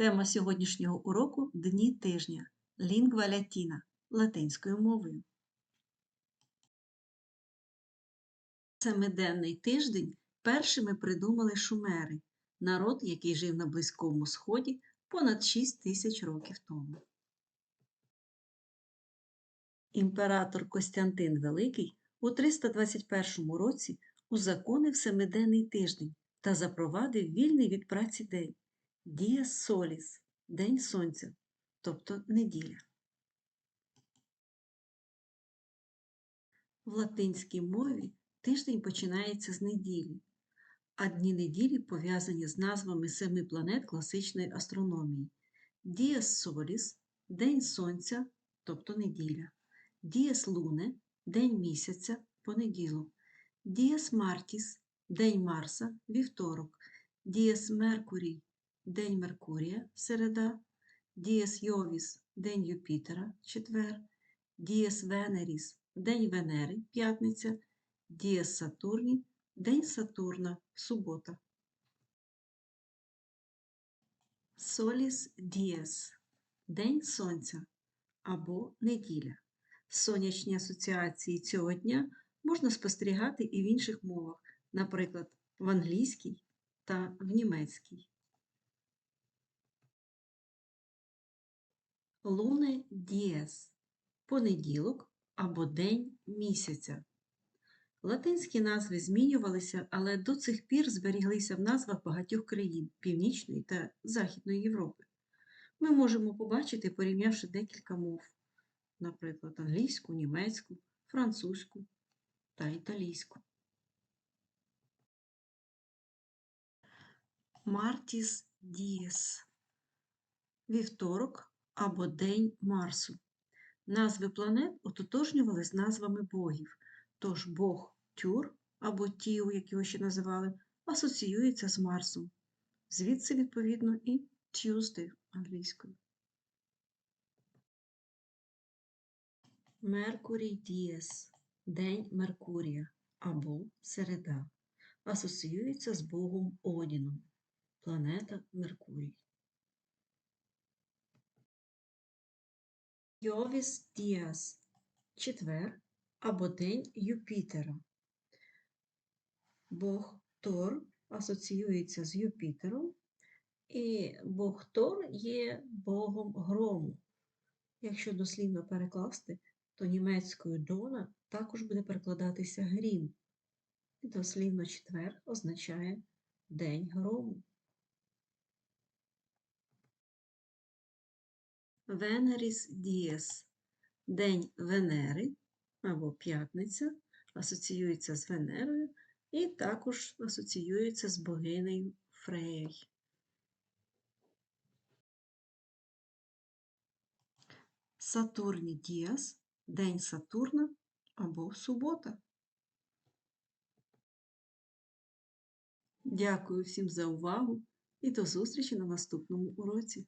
Тема сьогоднішнього уроку Дні тижня. Лінгва лятіна латинською мовою. Семиденний тиждень першими придумали шумери, народ, який жив на Близькому Сході понад 6 тисяч років тому. Імператор Костянтин Великий у 321 році узаконив семиденний тиждень та запровадив вільний від праці день Діас Соліс День Сонця, тобто неділя. В латинській мові тиждень починається з неділі, а дні неділі пов'язані з назвами семи планет класичної астрономії. Діас Соліс День Сонця, тобто неділя, Діас Луне День місяця, понеділок, Діас Мартіс День Марса, вівторок, Діас Меркурій День Меркурія, середа, Діас Йовіс День Юпітера, четвер, Діас Венеріс День Венери, п'ятниця, Діас Сатурні День Сатурна, субота. Соліс Діас День Сонця або неділя. Сонячні асоціації цього дня можна спостерігати і в інших мовах, наприклад, в англійській та в німецькій. Луне Діес понеділок або День місяця. Латинські назви змінювалися, але до цих пір зберіглися в назвах багатьох країн Північної та Західної Європи. Ми можемо побачити, порівнявши декілька мов, наприклад, англійську, німецьку, французьку та італійську. Мартіс Дієс Вівторок або День Марсу. Назви планет ототожнювали з назвами богів, тож Бог Тюр або Тіу, як його ще називали, асоціюється з Марсом. Звідси, відповідно, і Tuesday англійською. Меркурій Дієс День Меркурія або Середа. Асоціюється з Богом Одіном. Планета Меркурій. Йовіс Діас четвер або День Юпітера. Бог Тор асоціюється з Юпітером, і Бог Тор є Богом грому. Якщо дослівно перекласти, то німецькою Дона також буде перекладатися грім. І дослівно четвер означає День грому. Венеріс Дієс День Венери або П'ятниця асоціюється з Венерою і також асоціюється з богинею Фреєю. Сатурні Діас День Сатурна або субота. Дякую всім за увагу і до зустрічі на наступному уроці.